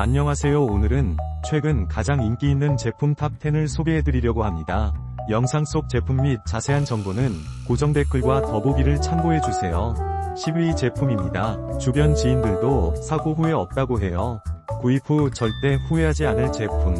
안녕하세요 오늘은 최근 가장 인기 있는 제품 탑10을 소개해드리려고 합니다. 영상 속 제품 및 자세한 정보는 고정 댓글과 더보기를 참고해주세요. 10위 제품입니다. 주변 지인들도 사고 후회 없다고 해요. 구입 후 절대 후회하지 않을 제품.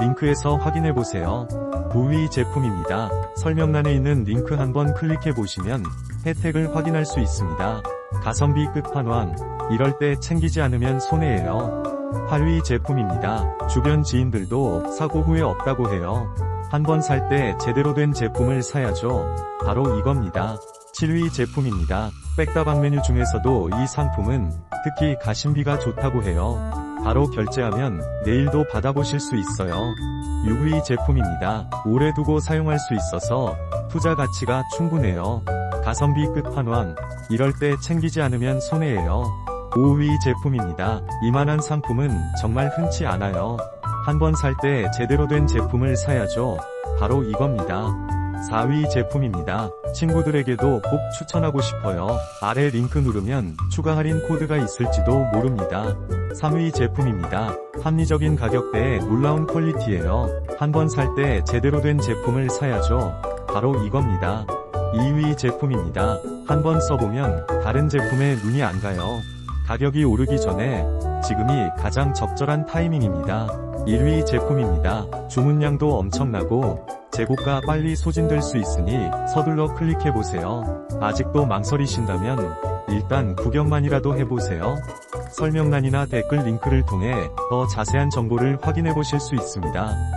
링크에서 확인해보세요. 9위 제품입니다. 설명란에 있는 링크 한번 클릭해보시면 혜택을 확인할 수 있습니다. 가성비 끝판왕. 이럴 때 챙기지 않으면 손해예요. 8위 제품입니다. 주변 지인들도 사고 후회 없다고 해요. 한 번 살 때 제대로 된 제품을 사야죠. 바로 이겁니다. 7위 제품입니다. 백다방 메뉴 중에서도 이 상품은 특히 가심비가 좋다고 해요. 바로 결제하면 내일도 받아보실 수 있어요. 6위 제품입니다. 오래 두고 사용할 수 있어서 투자 가치가 충분해요. 가성비 끝판왕. 이럴 때 챙기지 않으면 손해예요. 5위 제품입니다. 이만한 상품은 정말 흔치 않아요. 한 번 살 때 제대로 된 제품을 사야죠. 바로 이겁니다. 4위 제품입니다. 친구들에게도 꼭 추천하고 싶어요. 아래 링크 누르면 추가 할인 코드가 있을지도 모릅니다. 3위 제품입니다. 합리적인 가격대에 놀라운 퀄리티예요. 한 번 살 때 제대로 된 제품을 사야죠. 바로 이겁니다. 2위 제품입니다. 한번 써보면 다른 제품에 눈이 안 가요. 가격이 오르기 전에 지금이 가장 적절한 타이밍입니다. 1위 제품입니다. 주문량도 엄청나고 재고가 빨리 소진될 수 있으니 서둘러 클릭해보세요. 아직도 망설이신다면 일단 구경만이라도 해보세요. 설명란이나 댓글 링크를 통해 더 자세한 정보를 확인해보실 수 있습니다.